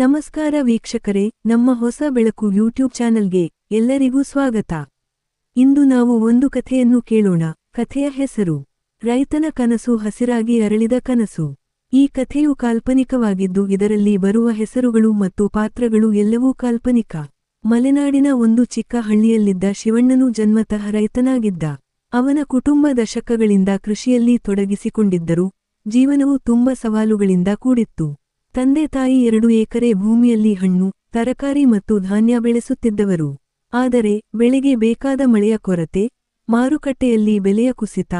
ನಮಸ್ಕಾರ ವೀಕ್ಷಕರೇ, ನಮ್ಮ ಹೊಸ ಬೆಳಕು ಯೂಟ್ಯೂಬ್ ಚಾನೆಲ್ಗೆ ಎಲ್ಲರಿಗೂ ಸ್ವಾಗತ. ಇಂದು ನಾವು ಒಂದು ಕಥೆಯನ್ನು ಕೇಳೋಣ. ಕಥೆಯ ಹೆಸರು, ರೈತನ ಕನಸು ಹಸಿರಾಗಿ ಅರಳಿದ ಕನಸು ಈ ಕಥೆಯು ಕಾಲ್ಪನಿಕವಾಗಿದ್ದು ಇದರಲ್ಲಿ ಬರುವ ಹೆಸರುಗಳು ಮತ್ತು ಪಾತ್ರಗಳು ಎಲ್ಲವೂ ಕಾಲ್ಪನಿಕ. ಮಲೆನಾಡಿನ ಒಂದು ಚಿಕ್ಕ ಹಳ್ಳಿಯಲ್ಲಿದ್ದ ಶಿವಣ್ಣನು ಜನ್ಮತಃ ರೈತನಾಗಿದ್ದ. ಅವನ ಕುಟುಂಬ ದಶಕಗಳಿಂದ ಕೃಷಿಯಲ್ಲಿ ತೊಡಗಿಸಿಕೊಂಡಿದ್ದರು. ಜೀವನವು ತುಂಬ ಸವಾಲುಗಳಿಂದ ಕೂಡಿತ್ತು. ತಂದೆ ತಾಯಿ ಎರಡು ಎಕರೆ ಭೂಮಿಯಲ್ಲಿ ಹಣ್ಣು, ತರಕಾರಿ ಮತ್ತು ಧಾನ್ಯ ಬೆಳೆಸುತ್ತಿದ್ದವರು. ಆದರೆ, ಬೆಳೆಗೆ ಬೇಕಾದ ಮಳೆಯ ಕೊರತೆ, ಮಾರುಕಟ್ಟೆಯಲ್ಲಿ ಬೆಲೆಯ ಕುಸಿತ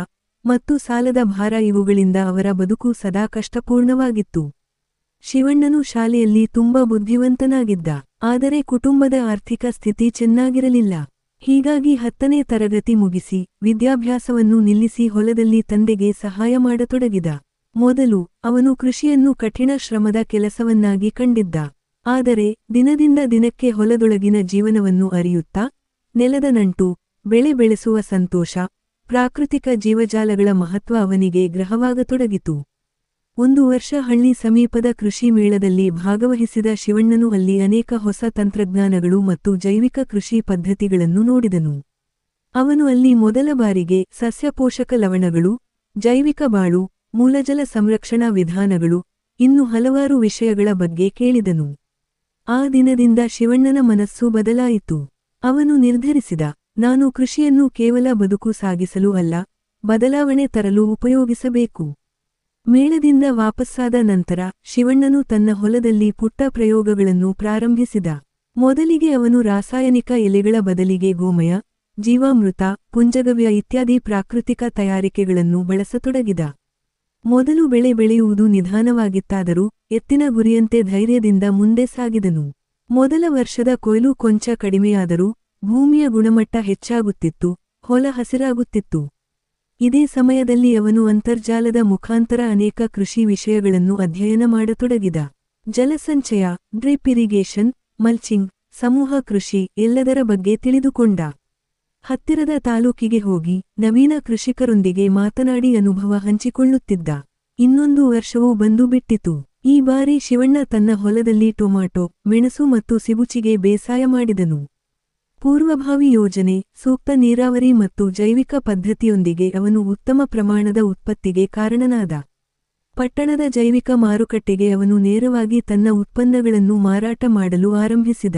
ಮತ್ತು ಸಾಲದ ಭಾರ ಇವುಗಳಿಂದ ಅವರ ಬದುಕು ಸದಾ ಕಷ್ಟಪೂರ್ಣವಾಗಿತ್ತು. ಶಿವಣ್ಣನು ಶಾಲೆಯಲ್ಲಿ ತುಂಬಾ ಬುದ್ಧಿವಂತನಾಗಿದ್ದ, ಆದರೆ ಕುಟುಂಬದ ಆರ್ಥಿಕ ಸ್ಥಿತಿ ಚೆನ್ನಾಗಿರಲಿಲ್ಲ. ಹೀಗಾಗಿ ಹತ್ತನೇ ತರಗತಿ ಮುಗಿಸಿ ವಿದ್ಯಾಭ್ಯಾಸವನ್ನು ನಿಲ್ಲಿಸಿ ಹೊಲದಲ್ಲಿ ತಂದೆಗೆ ಸಹಾಯ ಮಾಡತೊಡಗಿದ. ಮೊದಲು ಅವನು ಕೃಷಿಯನ್ನು ಕಠಿಣ ಶ್ರಮದ ಕೆಲಸವನ್ನಾಗಿ ಕಂಡಿದ್ದ. ಆದರೆ ದಿನದಿಂದ ದಿನಕ್ಕೆ ಹೊಲದೊಳಗಿನ ಜೀವನವನ್ನು ಅರಿಯುತ್ತಾ, ನೆಲದ ನಂಟು, ಬೆಳೆ ಬೆಳೆಸುವ ಸಂತೋಷ, ಪ್ರಾಕೃತಿಕ ಜೀವಜಾಲಗಳ ಮಹತ್ವ ಅವನಿಗೆ ಗ್ರಹವಾಗತೊಡಗಿತು. ಒಂದು ವರ್ಷ ಹಳ್ಳಿ ಸಮೀಪದ ಕೃಷಿ ಮೇಳದಲ್ಲಿ ಭಾಗವಹಿಸಿದ ಶಿವಣ್ಣನು ಅಲ್ಲಿ ಅನೇಕ ಹೊಸ ತಂತ್ರಜ್ಞಾನಗಳು ಮತ್ತು ಜೈವಿಕ ಕೃಷಿ ಪದ್ಧತಿಗಳನ್ನು ನೋಡಿದನು. ಅವನು ಅಲ್ಲಿ ಮೊದಲ ಬಾರಿಗೆ ಸಸ್ಯಪೋಷಕ ಲವಣಗಳು, ಜೈವಿಕ ಬಾಳು ಮೂಲಜಲ ಸಂರಕ್ಷಣಾ ವಿಧಾನಗಳು ಇನ್ನು ಹಲವಾರು ವಿಷಯಗಳ ಬಗ್ಗೆ ಕೇಳಿದನು. ಆ ದಿನದಿಂದ ಶಿವಣ್ಣನ ಮನಸ್ಸು ಬದಲಾಯಿತು. ಅವನು ನಿರ್ಧರಿಸಿದ, ನಾನು ಕೃಷಿಯನ್ನು ಕೇವಲ ಬದುಕು ಸಾಗಿಸಲು ಅಲ್ಲ, ಬದಲಾವಣೆ ತರಲು ಉಪಯೋಗಿಸಬೇಕು. ಮೇಳದಿಂದ ವಾಪಸ್ಸಾದ ನಂತರ ಶಿವಣ್ಣನು ತನ್ನ ಹೊಲದಲ್ಲಿ ಪುಟ್ಟ ಪ್ರಯೋಗಗಳನ್ನು ಪ್ರಾರಂಭಿಸಿದ. ಮೊದಲಿಗೆ ಅವನು ರಾಸಾಯನಿಕ ಎಲೆಗಳ ಬದಲಿಗೆ ಗೋಮಯ, ಜೀವಾಮೃತ, ಪುಂಜಗವ್ಯ ಇತ್ಯಾದಿ ಪ್ರಾಕೃತಿಕ ತಯಾರಿಕೆಗಳನ್ನು ಬಳಸತೊಡಗಿದ. ಮೊದಲು ಬೆಳೆ ಬೆಳೆಯುವುದು ನಿಧಾನವಾಗಿತ್ತಾದರೂ ಎತ್ತಿನ ಗುರಿಯಂತೆ ಧೈರ್ಯದಿಂದ ಮುಂದೆ ಸಾಗಿದನು. ಮೊದಲ ವರ್ಷದ ಕೊಯ್ಲು ಕೊಂಚ ಕಡಿಮೆಯಾದರೂ ಭೂಮಿಯ ಗುಣಮಟ್ಟ ಹೆಚ್ಚಾಗುತ್ತಿತ್ತು, ಹೊಲ ಹಸಿರಾಗುತ್ತಿತ್ತು. ಇದೇ ಸಮಯದಲ್ಲಿ ಅವನು ಅಂತರ್ಜಾಲದ ಮುಖಾಂತರ ಅನೇಕ ಕೃಷಿ ವಿಷಯಗಳನ್ನು ಅಧ್ಯಯನ ಮಾಡತೊಡಗಿದ. ಜಲಸಂಚಯ, ಡ್ರಿಪ್ ಇರಿಗೇಷನ್, ಮಲ್ಚಿಂಗ್, ಸಮೂಹ ಕೃಷಿ ಎಲ್ಲದರ ಬಗ್ಗೆ ತಿಳಿದುಕೊಂಡ. ಹತ್ತಿರದ ತಾಲೂಕಿಗೆ ಹೋಗಿ ನವೀನ ಕೃಷಿಕರೊಂದಿಗೆ ಮಾತನಾಡಿ ಅನುಭವ ಹಂಚಿಕೊಳ್ಳುತ್ತಿದ್ದ. ಇನ್ನೊಂದು ವರ್ಷವೂ ಬಂದು ಬಿಟ್ಟಿತು. ಈ ಬಾರಿ ಶಿವಣ್ಣ ತನ್ನ ಹೊಲದಲ್ಲಿ ಟೊಮಾಟೊ, ಮೆಣಸು ಮತ್ತು ಸಿಬುಚಿಗೆ ಬೇಸಾಯ ಮಾಡಿದನು. ಪೂರ್ವಭಾವಿ ಯೋಜನೆ, ಸೂಕ್ತ ನೀರಾವರಿ ಮತ್ತು ಜೈವಿಕ ಪದ್ಧತಿಯೊಂದಿಗೆ ಅವನು ಉತ್ತಮ ಪ್ರಮಾಣದ ಉತ್ಪತ್ತಿಗೆ ಕಾರಣನಾದ. ಪಟ್ಟಣದ ಜೈವಿಕ ಮಾರುಕಟ್ಟೆಗೆ ಅವನು ನೇರವಾಗಿ ತನ್ನ ಉತ್ಪನ್ನಗಳನ್ನು ಮಾರಾಟ ಮಾಡಲು ಆರಂಭಿಸಿದ.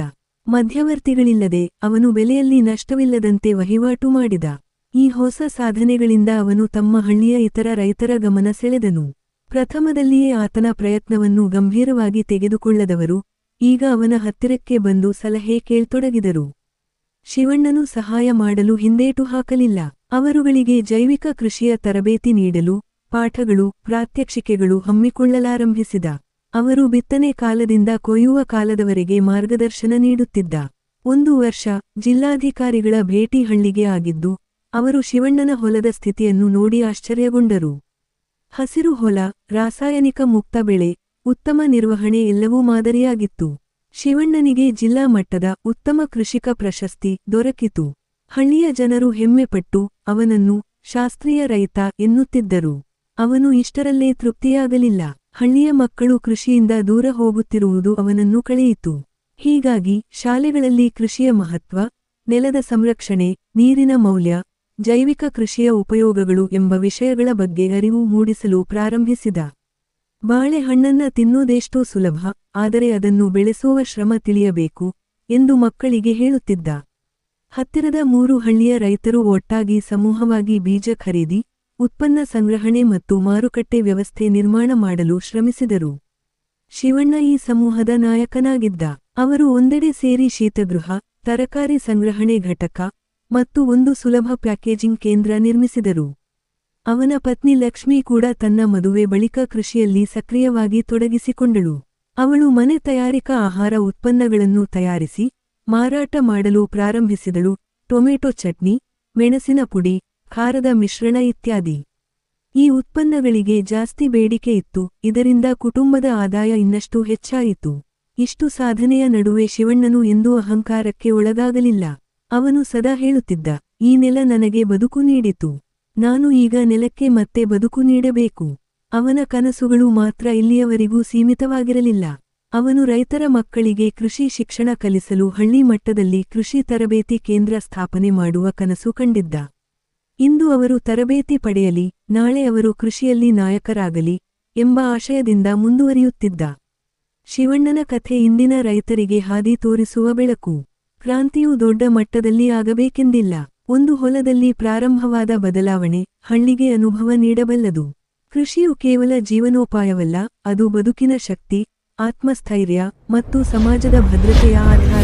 ಮಧ್ಯವರ್ತಿಗಳಿಲ್ಲದೆ ಅವನು ಬೆಲೆಯಲ್ಲಿ ನಷ್ಟವಿಲ್ಲದಂತೆ ವಹಿವಾಟು ಮಾಡಿದ. ಈ ಹೊಸ ಸಾಧನೆಗಳಿಂದ ಅವನು ತಮ್ಮ ಹಳ್ಳಿಯ ಇತರ ರೈತರ ಗಮನ ಸೆಳೆದನು. ಪ್ರಥಮದಲ್ಲಿಯೇ ಆತನ ಪ್ರಯತ್ನವನ್ನು ಗಂಭೀರವಾಗಿ ತೆಗೆದುಕೊಳ್ಳದವರು, ಈಗ ಅವನ ಹತ್ತಿರಕ್ಕೆ ಬಂದು ಸಲಹೆ ಕೇಳ್ತೊಡಗಿದರು. ಶಿವಣ್ಣನು ಸಹಾಯ ಮಾಡಲು ಹಿಂದೇಟು ಹಾಕಲಿಲ್ಲ. ಅವರುಗಳಿಗೆ ಜೈವಿಕ ಕೃಷಿಯ ತರಬೇತಿ ನೀಡಲು, ಪಾಠಗಳು, ಪ್ರಾತ್ಯಕ್ಷಿಕೆಗಳು ಹಮ್ಮಿಕೊಳ್ಳಲಾರಂಭಿಸಿದ. ಅವರು ಬಿತ್ತನೆ ಕಾಲದಿಂದ ಕೊಯ್ಯುವ ಕಾಲದವರೆಗೆ ಮಾರ್ಗದರ್ಶನ ನೀಡುತ್ತಿದ್ದ. ಒಂದು ವರ್ಷ ಜಿಲ್ಲಾಧಿಕಾರಿಗಳ ಭೇಟಿ ಹಳ್ಳಿಗೆ ಆಗಿದ್ದು, ಅವರು ಶಿವಣ್ಣನ ಹೊಲದ ಸ್ಥಿತಿಯನ್ನು ನೋಡಿ ಆಶ್ಚರ್ಯಗೊಂಡರು. ಹಸಿರು ಹೊಲ, ರಾಸಾಯನಿಕ ಮುಕ್ತ ಬೆಳೆ, ಉತ್ತಮ ನಿರ್ವಹಣೆ ಎಲ್ಲವೂ ಮಾದರಿಯಾಗಿತ್ತು. ಶಿವಣ್ಣನಿಗೆ ಜಿಲ್ಲಾ ಮಟ್ಟದ ಉತ್ತಮ ಕೃಷಿಕ ಪ್ರಶಸ್ತಿ ದೊರಕಿತು. ಹಳ್ಳಿಯ ಜನರು ಹೆಮ್ಮೆಪಟ್ಟು ಅವನನ್ನು ಶಾಸ್ತ್ರೀಯ ರೈತ ಎನ್ನುತ್ತಿದ್ದರು. ಅವನು ಇಷ್ಟರಲ್ಲೇ ತೃಪ್ತಿಯಾಗಲಿಲ್ಲ. ಹಳ್ಳಿಯ ಮಕ್ಕಳು ಕೃಷಿಯಿಂದ ದೂರ ಹೋಗುತ್ತಿರುವುದು ಅವನನ್ನು ಕಳೆಯಿತು. ಹೀಗಾಗಿ ಶಾಲೆಗಳಲ್ಲಿ ಕೃಷಿಯ ಮಹತ್ವ, ನೆಲದ ಸಂರಕ್ಷಣೆ, ನೀರಿನ ಮೌಲ್ಯ, ಜೈವಿಕ ಕೃಷಿಯ ಉಪಯೋಗಗಳು ಎಂಬ ವಿಷಯಗಳ ಬಗ್ಗೆ ಅರಿವು ಮೂಡಿಸಲು ಪ್ರಾರಂಭಿಸಿದ. ಬಾಳೆಹಣ್ಣನ್ನ ತಿನ್ನೋದೆಷ್ಟೋ ಸುಲಭ, ಆದರೆ ಅದನ್ನು ಬೆಳೆಸುವ ಶ್ರಮ ತಿಳಿಯಬೇಕು ಎಂದು ಮಕ್ಕಳಿಗೆ ಹೇಳುತ್ತಿದ್ದ. ಹತ್ತಿರದ ಮೂರು ಹಳ್ಳಿಯ ರೈತರು ಒಟ್ಟಾಗಿ ಸಮೂಹವಾಗಿ ಬೀಜ ಖರೀದಿ ಉತ್ಪನ್ನ ಸಂಗ್ರಹಣೆ ಮತ್ತು ಮಾರುಕಟ್ಟೆ ವ್ಯವಸ್ಥೆ ನಿರ್ಮಾಣ ಮಾಡಲು ಶ್ರಮಿಸಿದರು. ಶಿವಣ್ಣ ಈ ಸಮೂಹದ ನಾಯಕನಾಗಿದ್ದ. ಅವರು ಒಂದೆಡೆ ಸೇರಿ ಶೀತಗೃಹ, ತರಕಾರಿ ಸಂಗ್ರಹಣೆ ಘಟಕ ಮತ್ತು ಒಂದು ಸುಲಭ ಪ್ಯಾಕೇಜಿಂಗ್ ಕೇಂದ್ರ ನಿರ್ಮಿಸಿದರು. ಅವನ ಪತ್ನಿ ಲಕ್ಷ್ಮಿ ಕೂಡ ತನ್ನ ಮದುವೆ ಬಳಿಕ ಕೃಷಿಯಲ್ಲಿ ಸಕ್ರಿಯವಾಗಿ ತೊಡಗಿಸಿಕೊಂಡಳು. ಅವಳು ಮನೆ ತಯಾರಿಕಾ ಆಹಾರ ಉತ್ಪನ್ನಗಳನ್ನು ತಯಾರಿಸಿ ಮಾರಾಟ ಮಾಡಲು ಪ್ರಾರಂಭಿಸಿದಳು. ಟೊಮೆಟೊ ಚಟ್ನಿ, ಮೆಣಸಿನ ಪುಡಿ ಖಾರದ ಮಿಶ್ರಣ ಇತ್ಯಾದಿ. ಈ ಉತ್ಪನ್ನಗಳಿಗೆ ಜಾಸ್ತಿ ಬೇಡಿಕೆ ಇತ್ತು, ಇದರಿಂದ ಕುಟುಂಬದ ಆದಾಯ ಇನ್ನಷ್ಟು ಹೆಚ್ಚಾಯಿತು. ಇಷ್ಟು ಸಾಧನೆಯ ನಡುವೆ ಶಿವಣ್ಣನು ಎಂದೂ ಅಹಂಕಾರಕ್ಕೆ ಒಳಗಾಗಲಿಲ್ಲ. ಅವನು ಸದಾ ಹೇಳುತ್ತಿದ್ದ, ಈ ನೆಲ ನನಗೆ ಬದುಕು ನೀಡಿತು. ನಾನು ಈಗ ನೆಲಕ್ಕೆ ಮತ್ತೆ ಬದುಕು ನೀಡಬೇಕು. ಅವನ ಕನಸುಗಳು ಮಾತ್ರ ಇಲ್ಲಿಯವರೆಗೂ ಸೀಮಿತವಾಗಿರಲಿಲ್ಲ. ಅವನು ರೈತರ ಮಕ್ಕಳಿಗೆ ಕೃಷಿ ಶಿಕ್ಷಣ ಕಲಿಸಲು ಹಳ್ಳಿ ಮಟ್ಟದಲ್ಲಿ ಕೃಷಿ ತರಬೇತಿ ಕೇಂದ್ರ ಸ್ಥಾಪನೆ ಮಾಡುವ ಕನಸು ಕಂಡಿದ್ದ. ಇಂದು ಅವರು ತರಬೇತಿ ಪಡೆಯಲಿ, ನಾಳೆ ಅವರು ಕೃಷಿಯಲ್ಲಿ ನಾಯಕರಾಗಲಿ ಎಂಬ ಆಶಯದಿಂದ ಮುಂದುವರಿಯುತ್ತಿದ್ದ. ಶಿವಣ್ಣನ ಕಥೆ ಇಂದಿನ ರೈತರಿಗೆ ಹಾದಿ ತೋರಿಸುವ ಬೆಳಕು. ಕ್ರಾಂತಿಯು ದೊಡ್ಡ ಮಟ್ಟದಲ್ಲಿ ಆಗಬೇಕೆಂದಿಲ್ಲ, ಒಂದು ಹೊಲದಲ್ಲಿ ಪ್ರಾರಂಭವಾದ ಬದಲಾವಣೆ ಹಳ್ಳಿಗೆ ಅನುಭವ ನೀಡಬಲ್ಲದು. ಕೃಷಿಯು ಕೇವಲ ಜೀವನೋಪಾಯವಲ್ಲ, ಅದು ಬದುಕಿನ ಶಕ್ತಿ, ಆತ್ಮಸ್ಥೈರ್ಯ ಮತ್ತು ಸಮಾಜದ ಭದ್ರತೆಯ ಆಧಾರ.